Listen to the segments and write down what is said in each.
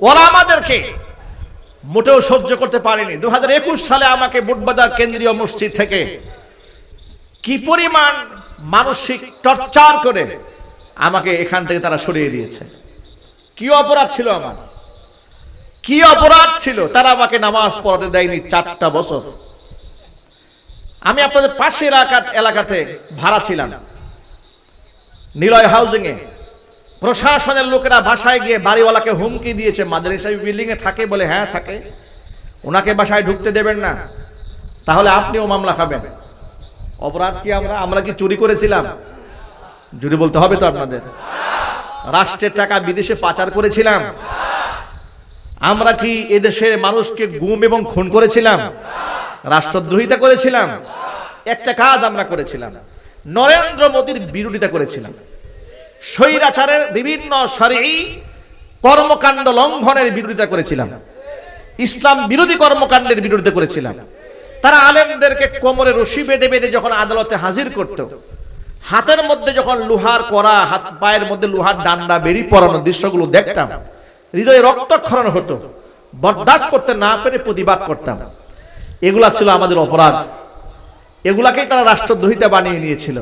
ওরা আমাদেরকে মোটেও সহ্য করতে পারেনি। দু হাজার একুশ সালে আমাকে বুটবাজার কেন্দ্রীয় মসজিদ থেকে কি পরিমাণ মানসিক টর্চার করে আমাকে এখান থেকে তারা সরিয়ে দিয়েছে। কি অপরাধ ছিল আমার? কি অপরাধ ছিল? তারা আমাকে নামাজ পড়াতে দেয়নি চারটা বছর। আমি আপনাদের পাশে এলাকা এলাকাতে ভাড়া ছিলাম। নিলয় হাউজিং এ প্রশাসনের লোকেরা বাসায় গিয়ে বাড়িওয়ালাকে হুমকি দিয়েছে মাদ্রাসা বিল্ডিং এ থাকে বলে হ্যাঁ থাকে। ওনাকে বাসায় ঢুকতে দেবেন না। তাহলে আপনিও মামলা খাবেন। অপরাধ কি আমরা? আমরা কি চুরি করেছিলাম? চুরি বলতে হবে তো আপনাদের। রাষ্ট্রের টাকা বিদেশে পাচার করেছিলাম। আমরা কি এদেশের মানুষকে গুম এবং খুন করেছিলাম? রাষ্ট্রদ্রোহিতা করেছিলাম? একটা কাজ আমরা করেছিলাম। নরেন্দ্র মোদীর বিরোধিতা করেছিলাম। স্বৈরাচারের বিভিন্ন সারি কর্মকাণ্ড লঙ্ঘনের বিরোধিতা করেছিলাম। ইসলাম বিরোধী কর্মকাণ্ডের বিরোধিতা করেছিলাম। তারা আলেমদেরকে কোমরে রশি বেঁধে বেঁধে যখন আদালতে হাজির করত, হাতের মধ্যে যখন লোহার করা হাত পায়ের মধ্যে লোহার ডান্ডা বেরিয়ে পড়ানোর দৃশ্যগুলো দেখতাম, হৃদয়ে রক্তক্ষরণ হতো, বরদাস্ত করতে না পেরে প্রতিবাদ করতাম। এগুলা ছিল আমাদের অপরাধ। এগুলাকেই তারা রাষ্ট্রদ্রোহিতা বানিয়ে নিয়েছিল।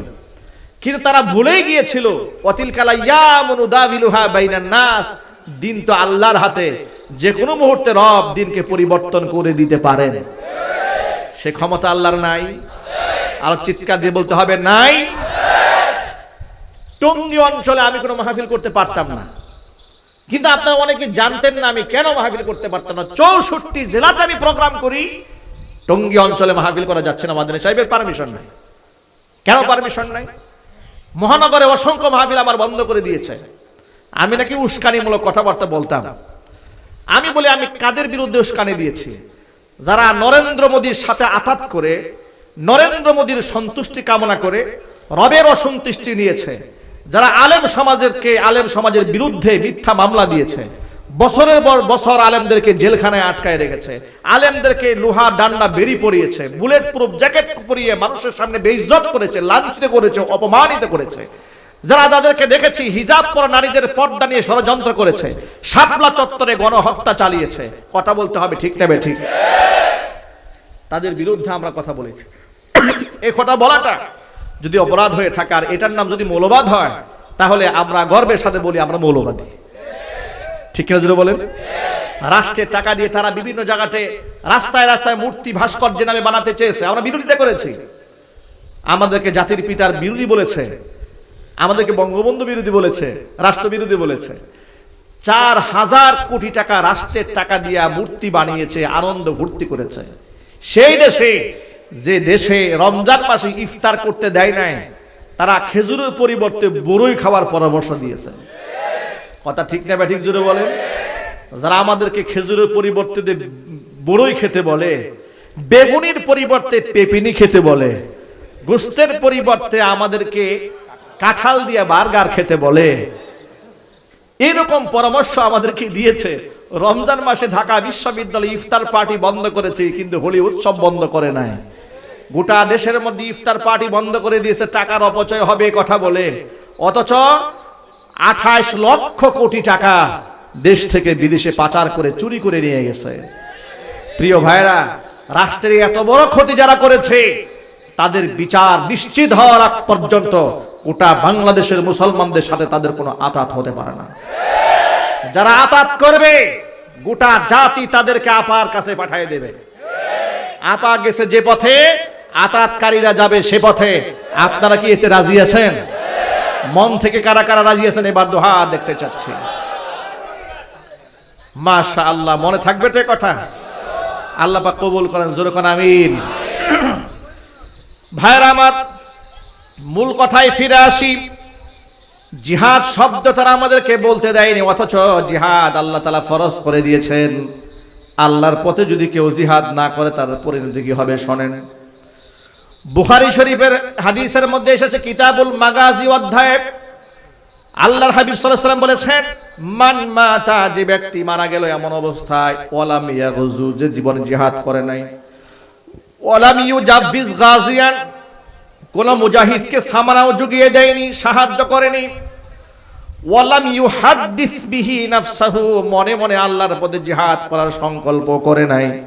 কিন্তু তারা ভুলেই গিয়েছিল। অতিল কালা ইয়ামনুদাবিলুহা বাইনান নাস। দিন তো আল্লাহর হাতে। যে কোনো মুহূর্তে রব দিনকে পরিবর্তন করে দিতে পারেন। সে ক্ষমতা আল্লাহর নাই। আর চিৎকার দিয়ে বলতে হবে, নাই। টঙ্গী অঞ্চলে আমি কোনো মাহফিল করতে পারতাম না। কিন্তু আপনারা অনেকে জানতেন না আমি কেন মাহফিল করতে পারতাম না। চৌষট্টি জেলাতে আমি প্রোগ্রাম করি। টঙ্গী অঞ্চলে মাহফিল করা যাচ্ছে না। মাদানী সাহেবের পারমিশন নাই। কেন পারমিশন নাই? মহানগরে অসংখ্য মাহফিল আমার বন্ধ করে দিয়েছে। আমি নাকি উস্কানিমূলক কথাবার্তা বলতাম। আমি বলি আমি কাদের বিরুদ্ধে উস্কানি দিয়েছি? যারা নরেন্দ্র মোদীর সাথে আঘাত করে, নরেন্দ্র মোদীর সন্তুষ্টি কামনা করে, রবের অসন্তুষ্টি নিয়েছে, যারা আলেম সমাজেরকে, আলেম সমাজের বিরুদ্ধে মিথ্যা মামলা দিয়েছে বছরের পর বছর আলেমদেরকে জেলখানায় আটকায় রেখেছে। আলেমদেরকে লোহা ডান্ডা বেরি পরিয়েছে বুলেট প্রুফ জ্যাকেট পরিয়ে মানুষের সামনে বেইজ্জত করেছে, লাঞ্ছিত করেছে, অপমানিত করেছে। যারা যাদেরকে দেখেছি, হিজাব পরা নারীদের পর্দা নিয়ে ষড়যন্ত্র করেছে, শাপলা চত্বরে গণহত্যা চালিয়েছে। কথা বলতে হবে ঠিক নেবে ঠিক? তাদের বিরুদ্ধে আমরা কথা বলেছি। এই কথা বলাটা যদি অপরাধ হয়ে থাকে, আর এটার নাম যদি মৌলবাদ হয়, তাহলে আমরা গর্বের সাথে বলি আমরা মৌলবাদী। ঠিক কিনা যদি বলেন? রাষ্ট্রের টাকা দিয়ে তারা বিভিন্ন জায়গাতে রাস্তায় রাস্তায় মূর্তি ভাস্কর্য নামে বানাতে চেয়েছে। আমরা বিরোধিতা করেছি। আমাদেরকে জাতির পিতার বিরোধী বলেছে। আমাদেরকে বঙ্গবন্ধু বিরোধী বলেছে, রাষ্ট্র বিরোধী বলেছে। চার হাজার কোটি টাকা রাষ্ট্রের টাকা দিয়া মূর্তি বানিয়েছে, আনন্দ ভর্তি করেছে। সেই দেশে, যে দেশে রমজান মাসে ইফতার করতে দেয় নাই, তারা খেজুরের পরিবর্তে বড়ই খাওয়ার পরামর্শ দিয়েছে। কথা ঠিক না বা ঠিক জোরে বলেন যারা আমাদেরকে খেজুরের পরিবর্তে বড়ই খেতে বলে, বেগুনির পরিবর্তে পেপিনি খেতে বলে, গোস্তের পরিবর্তে আমাদেরকে কাঁঠাল দিয়ে বার্গার খেতে বলে, এরকম পরামর্শ আমাদেরকে দিয়েছে। রমজান মাসে ঢাকা বিশ্ববিদ্যালয় ইফতার পার্টি বন্ধ করেছে, কিন্তু হোলি উৎসব বন্ধ করে নাই। গোটা দেশের মধ্যে ইফতার পার্টি বন্ধ করে দিয়েছে, টাকার অপচয় হবে কথা বলে। অথচ আঠাশ লক্ষ কোটি টাকা দেশ থেকে বিদেশে পাচার করে চুরি করে নিয়ে গেছে। প্রিয় ভাইরা রাষ্ট্রের এত বড় ক্ষতি যারা করেছে, তাদের বিচার নিশ্চিত হওয়ার আগ পর্যন্ত গোটা বাংলাদেশের মুসলমানদের সাথে তাদের কোনো আতাত হতে পারে না। যারা আতাত করবে, গোটা জাতি তাদেরকে আপার কাছে পাঠিয়ে দেবে। আপা গেছে যে পথে, আতাতকারীরা যাবে সে পথে। আপনারা কি এতে রাজি আছেন? মন থেকে কারা কারা রাজি আছেন, এবার দোহা দেখতে চাচ্ছি। মাশা আল্লাহ মনে থাকবে তো কথা? আল্লাহ পাক কবুল করেন, জোরে কোন আমিন। ভাইরা আমার, মূল কথায় ফিরে আসি। জিহাদ শব্দ তারা আমাদেরকে বলতে দেয়নি, অথচ জিহাদ আল্লাহ তালা ফরজ করে দিয়েছেন। আল্লাহর পথে যদি কেউ জিহাদ না করে, তার পরিণতি কি হবে, শোনেন। বুখারি শরীফের হাদিসের মধ্যে এসেছে কিতাবুল মাগাজি অধ্যায়। আল্লাহর হাবিব সাল্লাম বলেছেন, মান মাতা, যে ব্যক্তি মারা গেল এমন অবস্থায়, ওয়ালাম ইয়াগুজু যে জীবন জিহাদ করে নাই। ওয়ালাম ইউজাবিজ গাজিয়ান, কোন মুজাহিদকে সামানাও জুগিয়ে দেয়নি, সাহায্য করেনি। ওয়ালাম ইউহাদ্দিস বিহি নাফসাহু, মনে মনে আল্লাহর পথে জিহাদ করার সংকল্প করে নাই।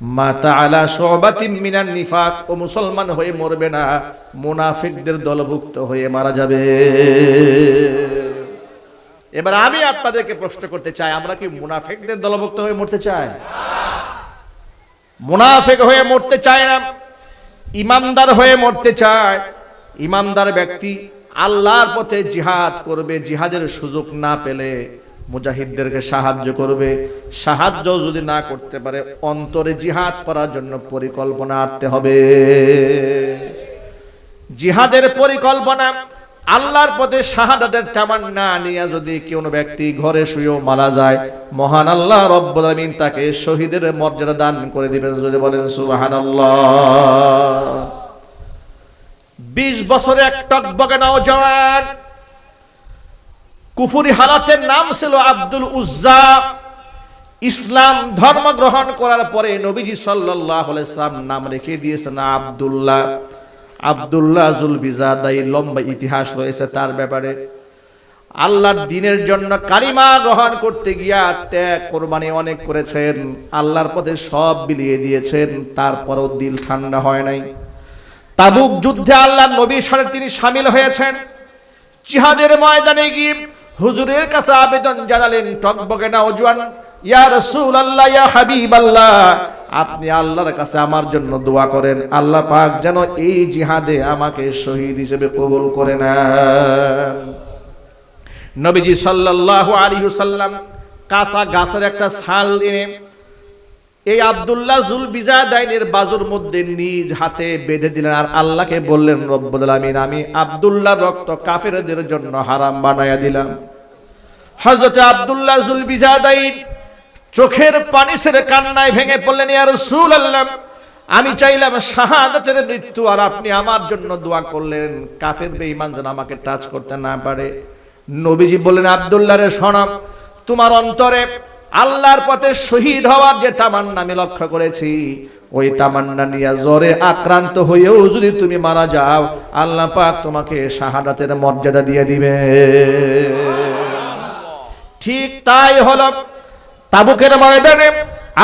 মাতা আলা শুবাতিন মিনান নিফাক, ও মুসলমান হয়ে মরবে না, মুনাফিকদের দলভুক্ত হয়ে মারা যাবে। এবার আমি আপনাদেরকে প্রশ্ন করতে চাই, আমরা কি মুনাফিকদের দলভুক্ত হয়ে মরতে চাই? মুনাফিক হয়ে মরতে চায় না ইমানদার হয়ে মরতে চায়। ইমানদার ব্যক্তি আল্লাহর পথে জিহাদ করবে, জিহাদের সুযোগ না পেলে মুজাহিদদেরকে সাহায্য করবে। সাহায্য যদি না করতে পারে, অন্তরে জিহাদ করার জন্য পরিকল্পনা আনতে হবে। জিহাদের পরিকল্পনা, আল্লাহর পথে শাহাদাতের তামান্না নিয়ে যদি কোনো ব্যক্তি ঘরে শুয়েও মারা যায়, মহান আল্লাহ রব্বুল আমিন তাকে শহীদের মর্যাদা দান করে দিবেন। যদি বলেন, সুবহানাল্লাহ। বিশ বছরে এক নওজওয়ান কুফুরি হালাতের নাম ছিল আব্দুল উজ্জা। ইসলাম ধর্ম গ্রহণ করার পরে নবীজি সাল্লাম নাম রেখে দিয়েছেন আব্দুল্লাহ। আব্দুল্লাহ জুল বিজাদাই লম্বা ইতিহাস রয়েছে তার ব্যাপারে। আল্লাহর দিনের জন্য কারিমা গ্রহণ করতে গিয়া ত্যাগ, কোরবানি অনেক করেছেন, আল্লাহর পথে সব বিলিয়ে দিয়েছেন, তারপরও দিল ঠান্ডা হয় নাই। তাবুক যুদ্ধে আল্লাহ নবীর সাথে তিনি সামিল হয়েছেন। জিহাদের ময়দানে গিয়ে হুজুরের কাছে আবেদন জানালেন, টকবকে না অজুয়ান ইয়া রাসূলুল্লাহ, ইয়া হাবিবাল্লাহ। আপনি আল্লাহর কাছে আমার জন্য দোয়া করেন। আল্লাহ পাক যেন এই জিহাদে আমাকে শহীদ হিসেবে কবুল করে নেন। নবীজি সাল্লাল্লাহু আলাইহি ওয়াসাল্লাম কাঁচা গাছের একটা ছাল এনে এই আব্দুল্লাহ জুল বিজাদাইনের বাজুর মধ্যে নিজ হাতে বেঁধে দিলেন আর আল্লাহকে বললেন, রব্বুল আমি আব্দুল্লাহ রক্ত কাফেরদের জন্য হারাম বানায়া দিলাম। হযরত আব্দুল্লাহ জুল বিজাদাইন চোখের পানি ছেড়ে কান্নায় ভেঙে পড়লেন, ইয়া রাসূলুল্লাহ, আমি চাইলাম শাহাদাতের মৃত্যু আর আপনি আমার জন্য দোয়া করলেন। কাফের বেঈমান যেন আমাকে টাচ করতে না পারে। নবীজি বললেন, আব্দুল্লাহ রে শোনাম তোমার অন্তরে আল্লাহর পথে শহীদ হওয়ার যে তামান্না আমি লক্ষ্য করেছি, ওই তামান্না নিয়ে জ্বরে আক্রান্ত হয়েও যদি তুমি মারা যাও, আল্লাহ পাক তোমাকে শাহাদাতের মর্যাদা দিয়ে দিবে। ঠিক তাই হলো তাবুকের ময়দানে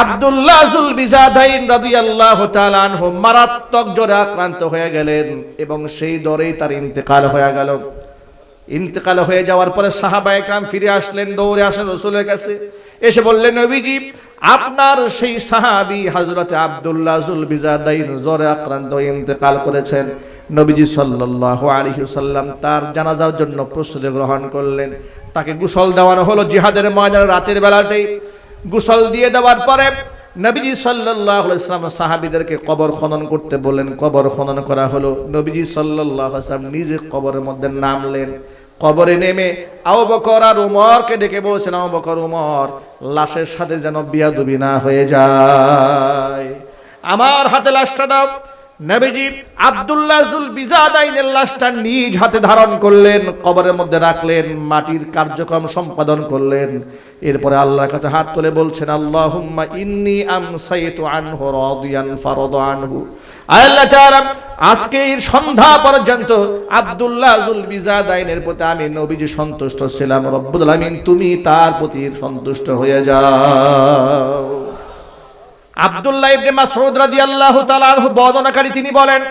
আব্দুল্লাহ জুল বিজাদাইন রাদিয়াল্লাহু তাআলা মারাত্মক জ্বরে আক্রান্ত হয়ে গেলেন এবং সেই দরেই তার ইন্তেকাল হয়ে গেল। ইন্তেকাল হয়ে যাওয়ার পরে সাহাবা একরাম ফিরে আসলেন, দৌড়ে আসেন রসুলের কাছে। এসে বললেন, নবীজি, আপনার সেই সাহাবি হযরতে আব্দুল্লাহ জুল বিজাদাইন জ্বরে আক্রান্ত ইন্তেকাল করেছেন। নবীজি সাল্লাল্লাহু আলাইহি ওয়াসাল্লাম তার জানাজার জন্য প্রস্তুতি গ্রহণ করলেন। তাকে গোসল দেওয়ানো হলো জিহাদের ময়দানে রাতের বেলাতেই। গোসল দিয়ে দেওয়ার পরে নবীজি সাল্লাল্লাহু আলাইহি ওয়াসাল্লাম সাহাবীদেরকে কবর খনন করতে বললেন। কবর খনন করা হলো। নবীজি সাল্লাল্লাহু আলাইহি ওয়াসাল্লাম নিজে কবরের মধ্যে নামলেন। কবরে নেমে আও বকর আর উমরকে ডেকে বলছেন আও বকর, উমর, লাশের সাথে যেন বিয়াদুবি না হয়ে যায়। আমার হাতে লাশটা দাও। নিজ হাতে ধারণ করলেন, কবরের মধ্যে রাখলেন, মাটির কার্যক্রম সম্পাদন করলেন। এরপরে আল্লাহর কাছে হাত তুলে বলছেন ইন্নি আল্লাহ আজকে এই সন্ধ্যা পর্যন্ত আব্দুল্লাহ জুল বিজাদাইনের প্রতি আমি নবীজি সন্তুষ্ট ছিলাম। রব্বুল তুমি তার প্রতি সন্তুষ্ট হয়ে যাও। আব্দুল্লাহ ইবনে মাসউদ রাদিয়াল্লাহু তাআলা বর্ণনাকারী তিনি বলেন,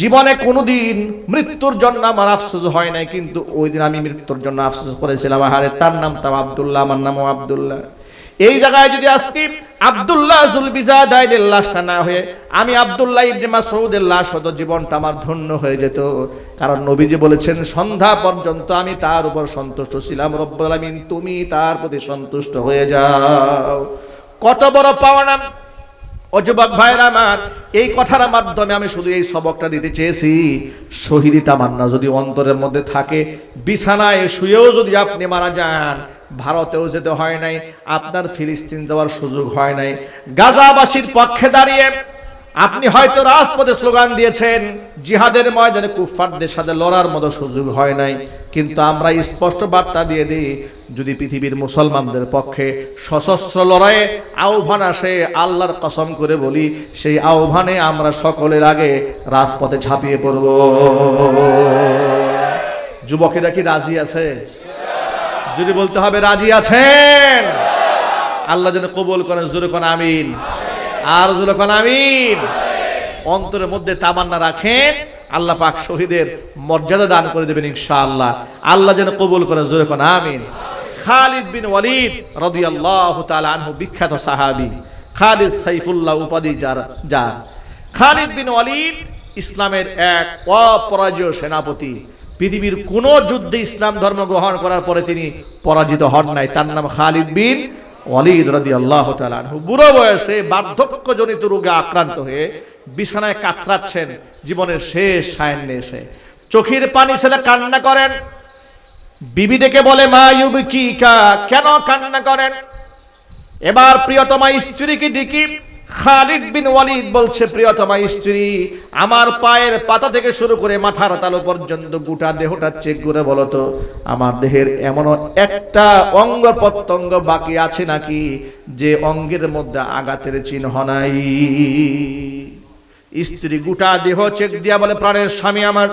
জীবনে কোনোদিন মৃত্যুর জন্য আমার আফসোস হয় নাই, কিন্তু ওই দিন আমি মৃত্যুর জন্য আফসোস করেছিলাম। আহারে, তার নাম তাও আব্দুল্লাহ, আমার নামও আব্দুল্লাহ। এই জায়গায় যদি আজকে আব্দুল্লাহ জুলবিজাদাইনের লাশটা না হয়ে আমি আব্দুল্লাহ ইবনে মাসউদের লাশ হতো, জীবনটা আমার ধন্য হয়ে যেত। কারণ নবীজি বলেছেন, সন্ধ্যা পর্যন্ত আমি তার উপর সন্তুষ্ট ছিলাম। রব্বুল আলামিন, তুমি তার প্রতি সন্তুষ্ট হয়ে যাও। কত বড় পাওনা নাম? যুবক ভাইয়ের আমার, এই কথার মাধ্যমে আমি শুধু এই সবকটা দিতে চেয়েছি। শহীদি তামান্না যদি অন্তরের মধ্যে থাকে, বিছানায় শুয়েও যদি আপনি মারা যান, ভারতেও যেতে হয় নাই, আপনার ফিলিস্তিন যাওয়ার সুযোগ হয় নাই। গাজাবাসীর পক্ষে দাঁড়িয়ে আপনি হয়তো রাজপথে স্লোগান দিয়েছেন, জিহাদের ময়দানে কুফফারদের সাথে লড়ার মতো সুযোগ হয় নাই। কিন্তু আমরা স্পষ্ট বার্তা দিয়ে দিই, যদি পৃথিবীর মুসলমানদের পক্ষে সশস্ত্র লড়াইয়ে আহ্বান আসে, আল্লাহর কসম করে বলি, সেই আহ্বানে আমরা সকলের আগে রাজপথে ঝাঁপিয়ে পড়ব। যুবকেরা কি রাজি আছে? যদি বলতে হবে রাজি আছেন, আল্লাহ যেন কবুল করেন, জোরে কোন আমিন। আর জোরে কোন আমিন। অন্তরের মধ্যে তামান্না রাখেন আল্লাহ পাক শহীদের মর্যাদা দান করে দেবেন ইনশাআল্লাহ। আল্লাহ যেন কবুল করেন, জোরে কোন আমিন। খালিদ বিন ওয়ালিদ রাদিয়াল্লাহু তাআলা আনহু, বিখ্যাত সাহাবী। খালিদ সাইফুল্লাহ উপাধি যার যার। খালিদ বিন ওয়ালিদ ইসলামের এক অপরাজয় সেনাপতি। পৃথিবীর কোন যুদ্ধে ইসলাম ধর্ম গ্রহণ করার পরে তিনি পরাজিত হন নাই। তার নাম খালিদ বিন ওয়ালিদ রাদি আল্লাহ আনহু বুড়ো বয়সে বার্ধক্যজনিত রোগে আক্রান্ত হয়ে বিছানায় কাতরাচ্ছেন, জীবনের শেষ সায়নে এসে। চোখের পানি ছেলে কান্না করেন। বিবি ডেকে বলে, মা ইউবি কা কেন কান্না করেন? এবার প্রিয়তমা স্ত্রীকে ডিকি খালিদ বিন ওয়ালিদ বলছে, প্রিয়তমা স্ত্রী, আমার পায়ের পাতা থেকে শুরু করে মাথার তালু পর্যন্ত গোটা দেহটা চেক করে বলো তো, আমার দেহের এমন একটা অঙ্গ প্রত্যঙ্গ বাকি আছে নাকি যে অঙ্গের মধ্যে আঘাতের চিহ্ন নাই? স্ত্রী গোটা দেহ চেক দিয়া বলে, প্রাণের স্বামী আমার,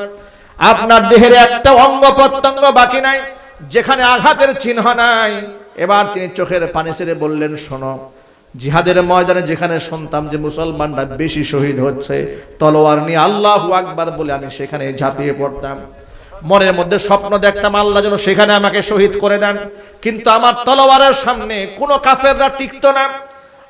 আপনার দেহের একটা অঙ্গ প্রত্যঙ্গ বাকি নাই, যেখানে আঘাতের চিহ্ন নাই। এবার তিনি চোখের পানি ছেড়ে বললেন, শোনো জিহাদের ময়দানে যেখানে শুনতাম যে মুসলমানরা বেশি শহীদ হচ্ছে, তলোয়ার নিয়ে আল্লাহ আকবার বলে আমি সেখানে ঝাঁপিয়ে পড়তাম। মনের মধ্যে স্বপ্ন দেখতাম আল্লাহ যেন সেখানে আমাকে শহীদ করে দেন। কিন্তু আমার তলোয়ারের সামনে কোনো কাফেররা টিকতো না।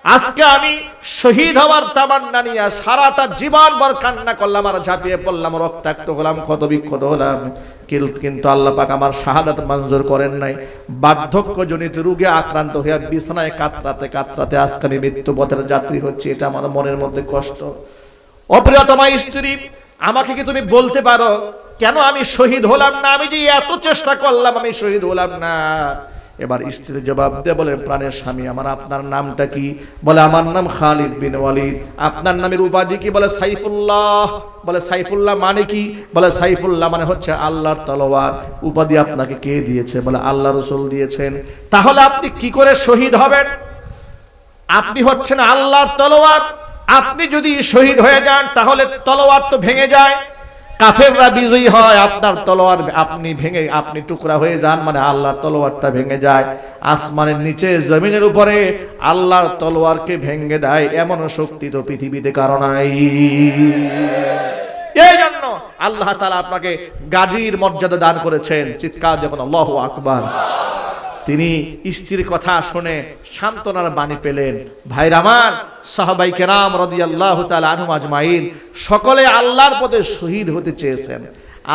আজকে আমি শহীদ হওয়ার তামান্না নিয়ে সারাটা জীবন ভর কান্না করলাম আর ঝাঁপিয়ে পড়লাম, রক্তাক্ত হলাম ক্ষত বিক্ষত হলাম। কিন্তু আল্লাহ পাক আমার শাহাদাত মঞ্জুর করেন নাই। বার্ধক্যজনিত রোগে আক্রান্ত হয়ে বিছানায় কাতরাতে কাতরাতে আজকালি মৃত্যুপথের যাত্রী হচ্ছে, এটা আমার মনের মধ্যে কষ্ট। অপ্রিয়তমা স্ত্রী, আমাকে কি তুমি বলতে পারো, কেন আমি শহীদ হলাম না? আমি যে এত চেষ্টা করলাম, আমি শহীদ হলাম না। এবার স্ত্রী জবাব দিয়ে বলে, প্রাণের স্বামী, আমার আপনার নামটা কি? বলে, আমার নাম খালিদ বিন ওয়ালিদ। আপনার নামের উপাধি কি? বলে, সাইফুল্লাহ। বলে, সাইফুল্লাহ মানে কি? বলে, সাইফুল্লাহ মানে হচ্ছে আল্লাহর তলোয়ার। উপাধি আপনাকে কে দিয়েছে? বলে, আল্লাহ রসুল দিয়েছেন। তাহলে আপনি কি করে শহীদ হবেন? আপনি হচ্ছেন আল্লাহর তলোয়ার। আপনি যদি শহীদ হয়ে যান, তাহলে তলোয়ার তো ভেঙে যায়। কাফেররা বিজয়ী হয়, আপনার তলোয়ার আপনি ভেঙে, আপনি টুকরা হয়ে যান মানে আল্লাহর তলোয়ারটা ভেঙে যায়। আসমানের নিচে, জমিনের উপরে আল্লাহর তলোয়ারকে ভেঙে দেয় এমন শক্তি তো পৃথিবীতে কারণ নাই। এই জন্য আল্লাহ তালা আপনাকে গাজীর মর্যাদা দান করেছেন, চিৎকার যখন আল্লাহু আকবার। তিনি স্ত্রীর কথা শুনে সান্ত্বনার বাণী পেলেন। ভাই রামান সাহাবাই কেরাম তাআলা আনহুম আজমাইন, সকলে আল্লাহর পথে শহীদ হতে চেয়েছেন।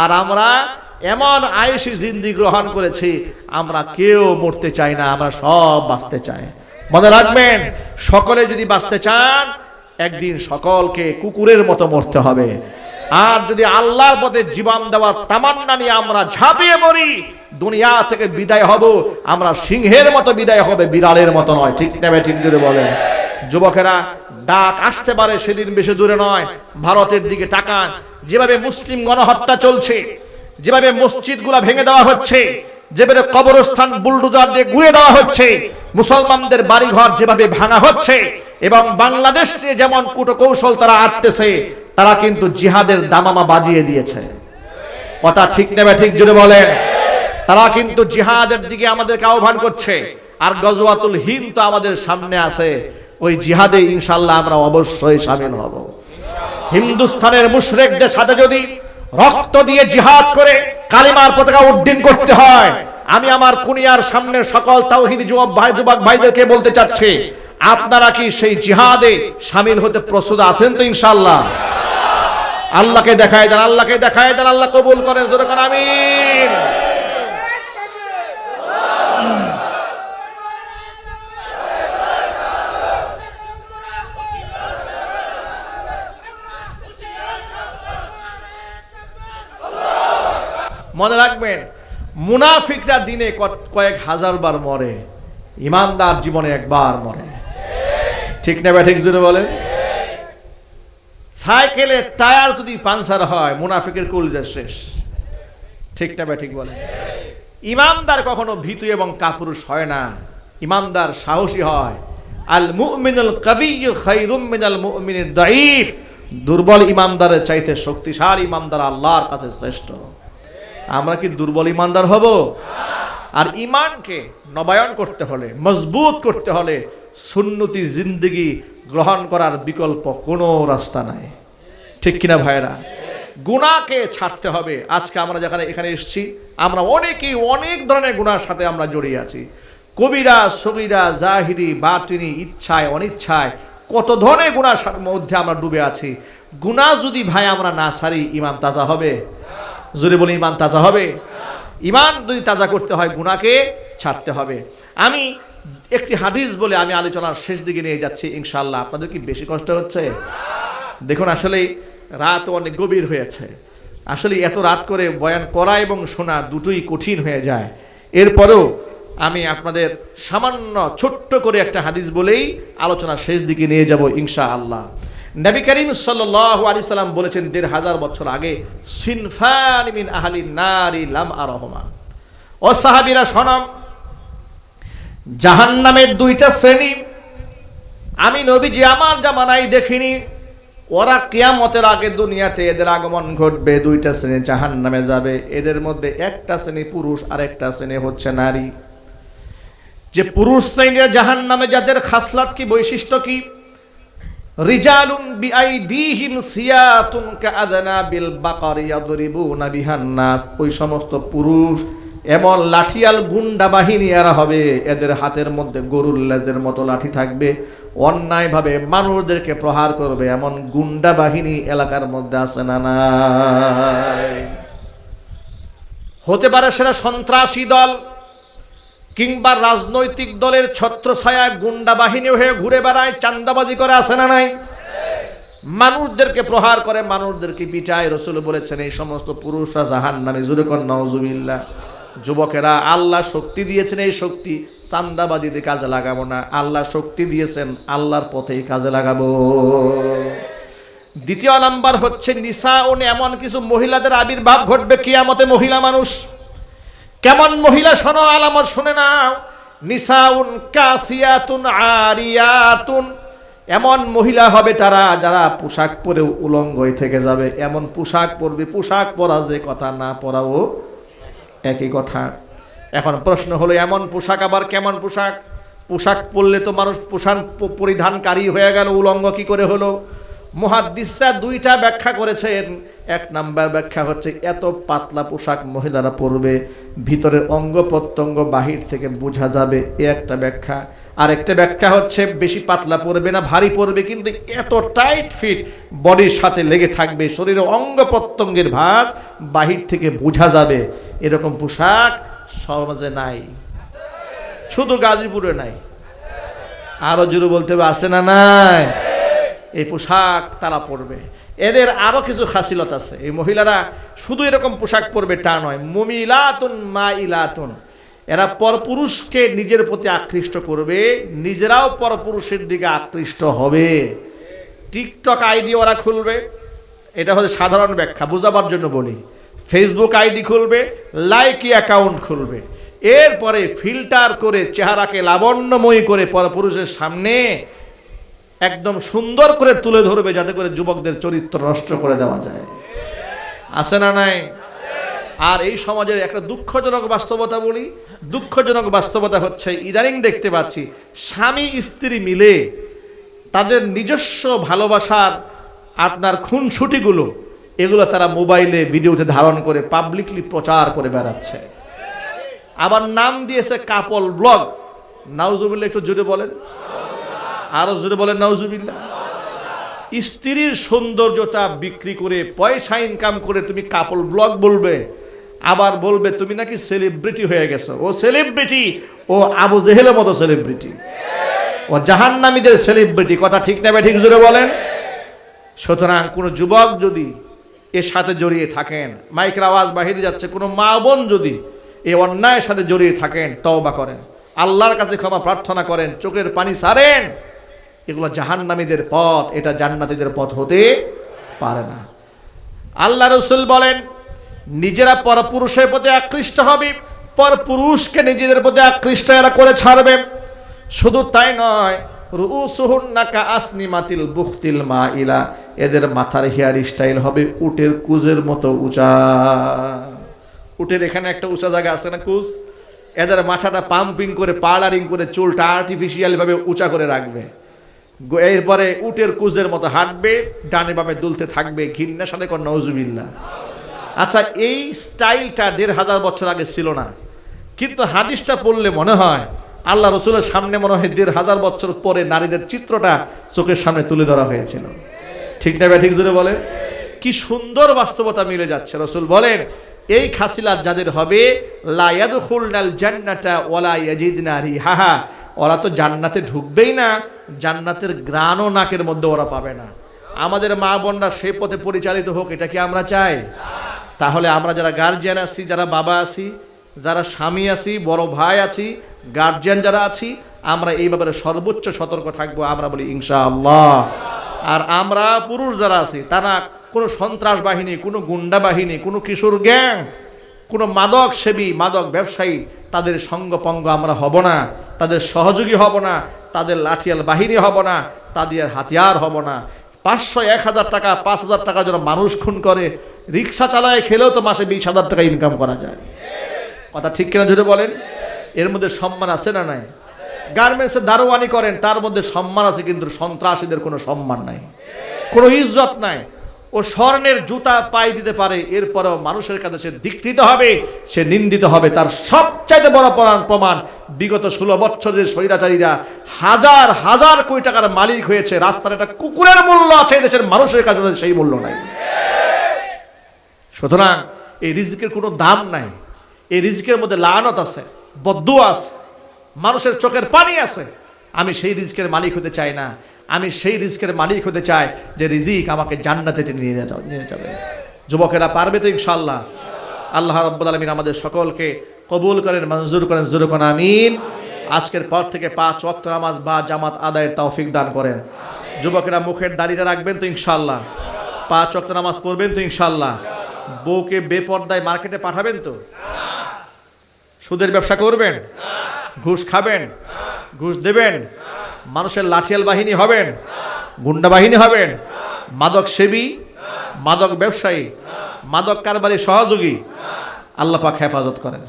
আর আমরা এমন আয়েশি জিন্দি গ্রহণ করেছি, আমরা কেউ মরতে চাই না, আমরা সব বাঁচতে চাই। মনে রাখবেন, সকলে যদি বাঁচতে চান, একদিন সকলকে কুকুরের মতো মরতে হবে। আর যদি আল্লাহর পথে জীবন দেওয়ার তামান্না নিয়ে আমরা ঝাঁপিয়ে পড়ি, দুনিয়া থেকে বিদায় হব, আমরা সিংহের মতো বিদায় হবে, বিড়ালের মতো নয়। ঠিক নেবে ঠিক জুড়ে বলে যুবকেরা, ডাক আসতে পারে সেদিন বেশি দূরে নয়। ভারতের দিকে তাকান। যেভাবে মুসলিম গণহত্যা চলছে, যেভাবে মসজিদগুলা ভেঙে দেওয়া হচ্ছে, যেভাবে কবরস্থান বুলডোজার দিয়ে গুঁড়ে দেওয়া হচ্ছে, মুসলমানদের বাড়িঘর যেভাবে ভাঙা হচ্ছে, এবং বাংলাদেশ যেমন কুটো কৌশল তারা আটতেছে তারা কিন্তু জিহাদের দামামা বাজিয়ে দিয়েছে। কথা ঠিক নেবে ঠিক জুড়ে বলেন। তারা কিন্তু জিহাদের দিকে আমাদেরকে আহ্বান করছে। আর গজওয়াতুল হিন্দ তো আমাদের সামনে আছে। ওই জিহাদে ইনশাল্লাহ আমরা অবশ্যই সামিল হব। হিন্দুস্তানের মুশরেকদের সাথে যদি রক্ত দিয়ে জিহাদ করে কালিমার পতাকা উড্ডীন করতে হয়, আমি আমার কুনিয়ার সামনে সকল তাওহিদি যুবক ভাই, যুবক ভাইদেরকে বলতে চাচ্ছি আপনারা কি সেই জিহাদে সামিল হতে প্রস্তুত আছেন তো ইনশাল্লাহ আল্লাহকে দেখায় দেন, আল্লাহকে দেখায় দেন, আল্লাহ কবুল করেন, জোরে করেন, আমিন। মনে রাখবেন, মুনাফিকরা দিনে কয়েক হাজার বার মরে, ইমানদার জীবনে একবার মরে। ঠিক না ঠিক জোরে বলেন। সাইকেলের টায়ার যদি পাংচার হয়, মুনাফিকের কলজা শেষ। ঠিক না ঠিক বলে ইমানদার কখনো ভীতু এবং কাপুরুষ হয় না। ইমানদার সাহসী হয়। আল মুমিনুল কাবিয়্যু খায়রুম মিনাল মুমিনিদ দাঈফ। দুর্বল ইমানদারের চাইতে শক্তিশালী ইমানদার আল্লাহর কাছে শ্রেষ্ঠ। আমরা কি দুর্বল ইমানদার হব? আর ইমানকে নবায়ন করতে হলে, মজবুত করতে হলে সুন্নতি জিন্দগি গ্রহণ করার বিকল্প কোনো রাস্তা নাই। ঠিক কিনা ভাইরা গুণাকে ছাড়তে হবে। আজকে আমরা যেখানে এখানে এসেছি, আমরা অনেকেই অনেক ধরনের গুণার সাথে আমরা জড়িয়ে আছি। কবিরা, সগিরা, জাহিরি, বাতিনি, ইচ্ছায়, অনিচ্ছায়, কত ধরনের গুণার মধ্যে আমরা ডুবে আছি। গুণা যদি ভাই আমরা না সারি ইমান তাজা হবে? যদি বলি ইমান তাজা হবে? ইমান যদি তাজা করতে হয় গুণাকে ছাড়তে হবে। আমি একটি হাদিস বলে আমি আলোচনার শেষ দিকে নিয়ে যাচ্ছি ইনশাল্লাহ আপনাদের কি বেশি কষ্ট হচ্ছে? দেখুন, আসলে রাত অনেক গভীর হয়েছে। আসলে এত রাত করে বয়ান করা এবং শোনা দুটোই কঠিন হয়ে যায়। এরপরেও আমি আপনাদের সামান্য ছোট্ট করে একটা হাদিস বলেই আলোচনা শেষ দিকে নিয়ে যাব ইনশা আল্লাহ নবী করিম সাল্লাল্লাহু আলাইহি সাল্লাম বলেছেন, দেড় হাজার বছর আগে, সিনফান আহলি নারি লাম আরহমা। ও সাহাবীরা শোনাম জাহান্নামের দুইটা শ্রেণি। আমি নবীজি আমার জামানাই দেখিনি। ওরা কিয়ামতের আগে দুনিয়াতে এদের আগমন ঘটবে, দুইটা শ্রেণি জাহান নামে যাবে। এদের মধ্যে একটা শ্রেণি পুরুষ, আর একটা শ্রেণি হচ্ছে নারী। যে পুরুষ শ্রেণীরা জাহান নামে যাদের খাসলাত কি, বৈশিষ্ট্য কি? রিজালুন বিআইদিহিম সিয়াতুন কাআদনা বিল বাকারি ইয়াদরিবুনা বিহান নাস। ওই সমস্ত পুরুষ এমন লাঠিয়াল গুন্ডা বাহিনী এরা হবে, এদের হাতের মধ্যে গরুর লেজের মতো লাঠি থাকবে। অন্যায়ভাবে মানুষদেরকে প্রহার করবে, এমন গুন্ডা বাহিনী এলাকার মধ্যে আছে না নাই? হতে পারে সেটা সন্ত্রাসী দল কিংবা রাজনৈতিক দলের ছত্রছায়া গুন্ডা বাহিনী হয়ে ঘুরে বেড়ায় চান্দাবাজি করে আসে না নাই? মানুষদেরকে প্রহার করে, মানুষদেরকে পিটায়। রসুল বলেছেন, এই সমস্ত পুরুষরা জাহান নামে জুড়ে কর নওজুবিল্লা যুবকেরা, আল্লাহ শক্তি দিয়েছেন এই শক্তি, চান্দাবাজিতে কাজে লাগাবো না। আল্লাহ শক্তি দিয়েছেন, আল্লাহর পথেই কাজে লাগাবো। দ্বিতীয় নাম্বার হচ্ছে নিসা ও এমন কিছু মহিলাদের আবির্ভাব ঘটবে কিয়ামতে মহিলা মানুষ। কেমন মহিলা শোনো আলামত শুনে নাও। নিসাউন কাসিয়াতুন আরিয়াতুন। এমন মহিলা হবে তারা, যারা পোশাক পরে উলঙ্গ হয়ে থেকে যাবে। এমন পোশাক পরবে, পোশাক পরা যে কথা না পরাও একই কথা। এখন প্রশ্ন হলো, এমন পোশাক আবার কেমন পোশাক? পোশাক পরলে তো মানুষ পোশাক পরিধানকারী হয়ে গেল, উলঙ্গ কি করে হলো? মহাদিসা দুইটা ব্যাখ্যা করেছেন। এক নাম্বার ব্যাখ্যা হচ্ছে, এত পাতলা পোশাক মহিলারা পরবে, ভিতরে অঙ্গ প্রত্যঙ্গ বাহির থেকে বোঝা যাবে। এ একটা ব্যাখ্যা। আর একটা ব্যাখ্যা হচ্ছে, বেশি পাতলা পরবে না, ভারী পরবে কিন্তু এত টাইট ফিট বডির সাথে লেগে থাকবে শরীরের অঙ্গ প্রত্যঙ্গের ভাঁজ বাহির থেকে বোঝা যাবে। এরকম পোশাক সমাজে নাই। শুধু গাজীপুরে নাই। আরও জোরে বলতে হবে, আছে না নাই? এই পোশাক তারা পরবে। এদের আরও কিছু খাসিলত আছে। এই মহিলারা শুধু এরকম পোশাক পরবে তা নয়। মুমিলাতুন মা ইলাতুন এরা পরপুরুষকে নিজের প্রতি আকৃষ্ট করবে, নিজেরাও পরপুরুষের দিকে আকৃষ্ট হবে। টিকটক আইডি ওরা খুলবে, এটা হচ্ছে সাধারণ ব্যাখ্যা, বোঝাবার জন্য বলি। ফেসবুক আইডি খুলবে লাইকি অ্যাকাউন্ট খুলবে। এরপরে ফিল্টার করে চেহারাকে লাবণ্যময়ী করে পরপুরুষের সামনে একদম সুন্দর করে তুলে ধরবে, যাতে করে যুবকদের চরিত্র নষ্ট করে দেওয়া যায়। আসে না নাই? আর এই সমাজের একটা দুঃখজনক বাস্তবতা বলি, দুঃখজনক বাস্তবতা হচ্ছে, ইদানিং দেখতে পাচ্ছি, স্বামী, স্ত্রী মিলে তাদের নিজস্ব ভালোবাসার আপনার খুনসুটিগুলো, এগুলো তারা মোবাইলে ভিডিওতে ধারণ করে পাবলিকলি প্রচার করে বেড়াচ্ছে। আবার নাম দিয়েছে কাপল ব্লগ। নাউজুবিল্লা একটু জোরে বলেন। আরও জোরে বলেন নাউজুবিল্লা স্ত্রীর সৌন্দর্যতা বিক্রি করে, পয়সা ইনকাম করে তুমি কাপল ব্লগ বলবে। আবার বলবে, তুমি নাকি সেলিব্রিটি হয়ে গেছো। ও সেলিব্রিটি ও আবু জেহেলের মতো সেলিব্রিটি ও জাহান্নামীদের সেলিব্রিটি কথা ঠিক নেবে ঠিক জোরে বলেন। সুতরাং কোনো যুবক যদি এর সাথে জড়িয়ে থাকেন, মাইকের আওয়াজ বাহিরে যাচ্ছে, কোনো মা বোন যদি এই অন্যায়ের সাথে জড়িয়ে থাকেন, তওবা করেন। আল্লাহর কাছে ক্ষমা প্রার্থনা করেন, চোখের পানি সারেন। এগুলো জাহান্নামীদের পথ, এটা জান্নাতীদের পথ হতে পারে না। আল্লাহ রসুল বলেন নিজেরা পরপুরুষের প্রতি আকৃষ্ট হবে, পরপুরুষকে নিজেদের প্রতি আকৃষ্ট এরা করে ছাড়বে। শুধু তাই নয় রুসুহুন্নাকা আসনি মাতিল বুখতিল মা ইলা এদের মাথার হেয়ার স্টাইল হবে উটের কুজের মতো উঁচা। উটের এখানে একটা উঁচা জায়গা আছে না কুজ? এদের মাথাটা পাম্পিং করে, পার্লারিং করে, চুলটা আর্টিফিশিয়াল ভাবে উঁচা করে রাখবে। এরপরে উটের কুজের মতো হাঁটবে, ডানে বামে দুলতে থাকবে ঘিন্নার সাথে কর নজুবিল্লা আচ্ছা এই স্টাইলটা দেড় হাজার বছর আগে ছিল না। কিন্তু হাদিসটা পড়লে মনে হয়, আল্লাহ রসুলের সামনে মনে হয় দেড় হাজার বছর পরে নারীদের চিত্রটা চোখের সামনে তুলে ধরা হয়েছিল। ঠিক না ঠিক জোরে বলে কি সুন্দর বাস্তবতা মিলে যাচ্ছে। রসুল বলেন, এই খাসিলাত যাদের হবে ওলা ইয়াজিদনা রিহাহা। ওরা তো জান্নাতে ঢুকবেই না, জান্নাতের গ্রানও নাকের মধ্যে ওরা পাবে না। আমাদের মা বোনরা সেই পথে পরিচালিত হোক, এটা কি আমরা চাই? তাহলে আমরা যারা গার্জিয়ান আছি, যারা বাবা আছি, যারা স্বামী আছি, বড় ভাই আছি গার্জিয়ান যারা আছি, আমরা এই ব্যাপারে সর্বোচ্চ সতর্ক থাকব, আমরা বলি ইনশা আল্লাহ আর আমরা পুরুষ যারা আছি, তারা কোনো সন্ত্রাস বাহিনী, কোনো গুন্ডা বাহিনী, কোনো কিশোর গ্যাং, কোনো মাদক সেবী, মাদক ব্যবসায়ী, তাদের সঙ্গপঙ্গ আমরা হব না, তাদের সহযোগী হব না, তাদের লাঠিয়াল বাহিনী হব না, তাদের হাতিয়ার হব না। পাঁচশো এক হাজার টাকা, পাঁচ হাজার টাকা যেন মানুষ খুন করে, রিক্সা চালায়, খেলেও তো মাসে বিশ হাজার টাকা ইনকাম করা যায়। কথা ঠিক কিনা যদি বলেন? এর মধ্যে সম্মান আছে না নাই? গার্মেন্টসে দারোয়ানি করেন, তার মধ্যে সম্মান আছে, কিন্তু সন্ত্রাসীদের কোনো সম্মান নাই। কোনো ইজ্জত নাই। ও স্বর্ণের জুতা পাই দিতে পারে, এরপরেও মানুষের কাছে সে দীক্ষিত হবে, সে নিন্দিত হবে। তার সবচাইতে বড় প্রমাণ বিগত ষোলো বছরের স্বৈরাচারীরা হাজার হাজার কোটি টাকার মালিক হয়েছে। রাস্তার একটা কুকুরের মূল্য আছে দেশের মানুষের কাছে সেই মূল্য নাই। সুতরাং এই রিজিকের কোনো দাম নাই। এই রিজিকের মধ্যে লানত আছে বদুয়া আছে, মানুষের চোখের পানি আছে। আমি সেই রিজিকের মালিক হতে চাই না। আমি সেই রিস্কের মালিক হতে চাই যে রিজিক আমাকে জান্নাতে নিয়ে নিয়ে যাবে। যুবকেরা পারবে তো ইনশাল্লাহ আল্লাহ রব্বুল আলমিন আমাদের সকলকে কবুল করেন, মঞ্জুর করেন জুরুকন আমিন। আজকের পর থেকে পাঁচ ওয়াক্ত নামাজ বা জামাত আদায়ের তৌফিক দান করেন। যুবকেরা মুখের দাড়িটা রাখবেন তো ইনশাল্লাহ পাঁচ ওয়াক্ত নামাজ পড়বেন তো ইনশাল্লাহ বউকে বেপর্দায় মার্কেটে পাঠাবেন তো? সুদের ব্যবসা করবেন? ঘুষ খাবেন? ঘুষ দেবেন? মানুষের লাঠিয়াল বাহিনী হবেন, গুন্ডা বাহিনী হবেন, মাদক সেবী, মাদক ব্যবসায়ী, মাদক কারবারি সহযোগী, আল্লাহ পাক হেফাজত করেন।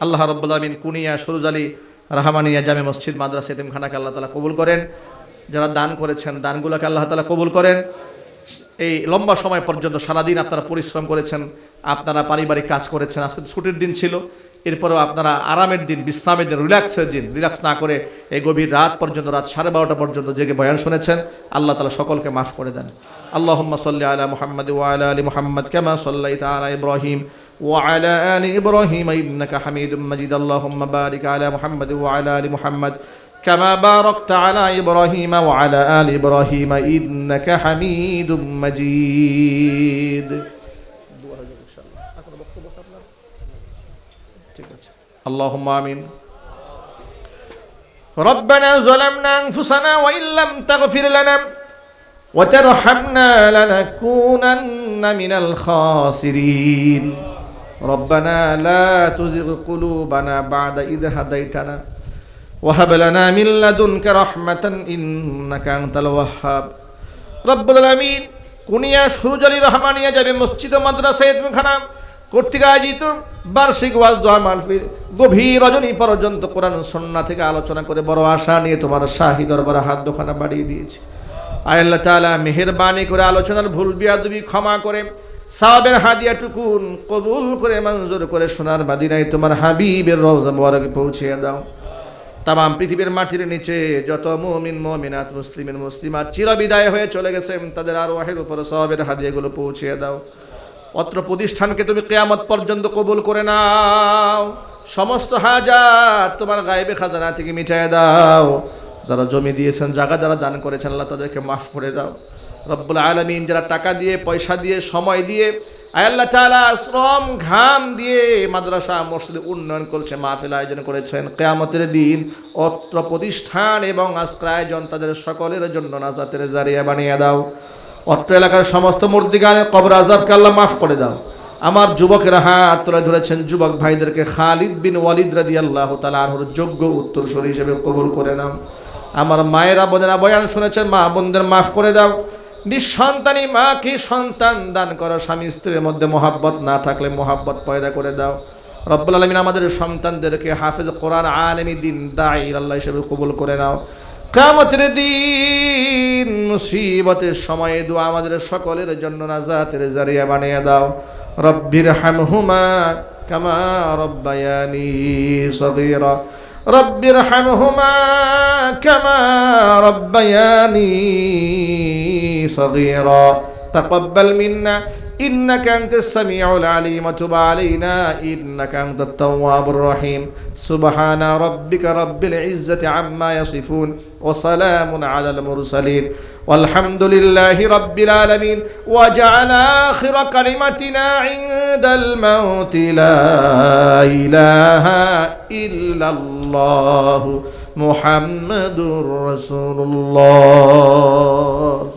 আল্লাহ আমিন কুনিয়া, সুরুজালি, রাহমানিয়া জামে মসজিদ, মাদ্রাসা, এতিমখানাকে আল্লাহ তালা কবুল করেন। যারা দান করেছেন, দানগুলোকে আল্লাহ তালা কবুল করেন। এই লম্বা সময় পর্যন্ত সারাদিন আপনারা পরিশ্রম করেছেন, আপনারা পারিবারিক কাজ করেছেন। আজকে ছুটির দিন ছিল এরপরেও আপনারা আরামের দিন বিশ্রামের দিন রিল্যাক্সের দিন রিল্যাক্স না করে এই গভীর রাত পর্যন্ত রাত সাড়ে বারোটা পর্যন্ত জেগে বয়ান শুনেছেন আল্লাহ তালা সকলকে মাফ করে দেন আল্লাহুম্মা সাল্লি আলা মুহাম্মদ ওয়া আলা আলি মুহাম্মদ কামা সাল্লাইতা আলা ইব্রাহিম وعلى آل إبراهيم إنك حميد مجيد اللهم بارك على محمد وعلى آل محمد كما باركت على إبراهيم وعلى آل إبراهيم إنك حميد مجيد اللهم آمين ربنا ظلمنا أنفسنا وإن لم تغفر لنا وترحمنا لنكونن من الخاسرين ربنا لا تزغ قلوبنا بعد إذ هديتنا وهب لنا من لدنك رحمة إنك أنت الوهاب رب العالمين কুনিয়া সুরজালি রহমানিয়া যাবে মসজিদ ও মাদ্রাসা এতিমখানা কর্তৃক আয়োজিত বার্ষিক ওয়াজ দোয়া মাহফিল। গভীর রজনী পর্যন্ত কোরআন সন্না থেকে আলোচনা করে বড় আশা নিয়ে তোমার শাহী দরবারে হাত দোকানা বাড়িয়ে দিয়েছে। আল্লাহ তাআলা মেহেরবানি করে আলোচনার ভুল বিয়াদবি ক্ষমা করে সাহাবের হাদিয়াটুকুন কবুল করে, মঞ্জুর করে সোনার মাদিনায় তোমার হাবিবের রওজা মোবারকে পৌঁছে দাও। তাম পৃথিবীর মাটির নিচে যত মুমিন, মুমিনাত মুসলিমের মুসলিমাত চিরবিদায় হয়ে চলে গেছেন, তাদের আর ওয়াহের উপরে সবের হাদিয়াগুলো পৌঁছে দাও। অত্র প্রতিষ্ঠানকে তুমি কেয়ামত পর্যন্ত কবুল করে নাও। সমস্ত হাজার তোমার গায়েবে খাজানা থেকে মিটায় দাও। যারা জমি দিয়েছেন, জায়গা যারা দান করেছেন, আল্লাহ তাদেরকে মাফ করে দাও। রব্বুল আলমিন যারা টাকা দিয়ে, পয়সা দিয়ে, সময় দিয়ে আল্লাহ তাআলা শ্রম, ঘাম দিয়ে মাদ্রাসা, মসজিদে উন্নয়ন করছে, মাহফিল আয়োজন করেছেন। কেয়ামতের দিন অত্র প্রতিষ্ঠান এবং আজকের আয়োজন তাদের সকলের জন্য নাজাতের জারিয়া বানিয়ে দাও। অত্র এলাকার সমস্ত মূর্তিগানের কবর আজাবকে আল্লাহ মাফ করে দাও। আমার যুবকেরা হাত তুলে ধরেছেন, যুবক ভাইদেরকে খালিদ বিন ওয়ালিদ রাদি আল্লাহ তালা আনহর যোগ্য উত্তরসূরি হিসেবে কবুল করে নাও। আমার মায়েরা, বোনেরা বয়ান শুনেছেন, মা বোনদের মাফ করে দাও। নিঃসন্তানী মাকে সন্তান দান করো স্বামী স্ত্রীর মধ্যে মোহাব্বত না থাকলে মোহাব্বত পয়দা করে দাও। রব্বুল আলমিন আমাদের সন্তানদেরকে হাফেজ কোরআন আলমী দিন দায় আল্লাহ হিসেবে কবুল করে নাও। কামতের দিন মুসিবতের সময়ে দোয়া আমাদের সকলের জন্য নাজাতের জারিয়া বানিয়ে দাও। রব্বির হামহুমা কামা রব্বায়ানি সগীরা। রব্বির হামহুমা কামা রব্বায়ানি সগীরা। তাকাব্বাল মিন্না إنك أنت السميع العليم وتب علينا إنك أنت التواب الرحيم سبحان ربك رب العزة عما يصفون وسلام على المرسلين والحمد لله رب العالمين وجعل آخر كلمتنا عند الموت لا إله إلا الله محمد رسول الله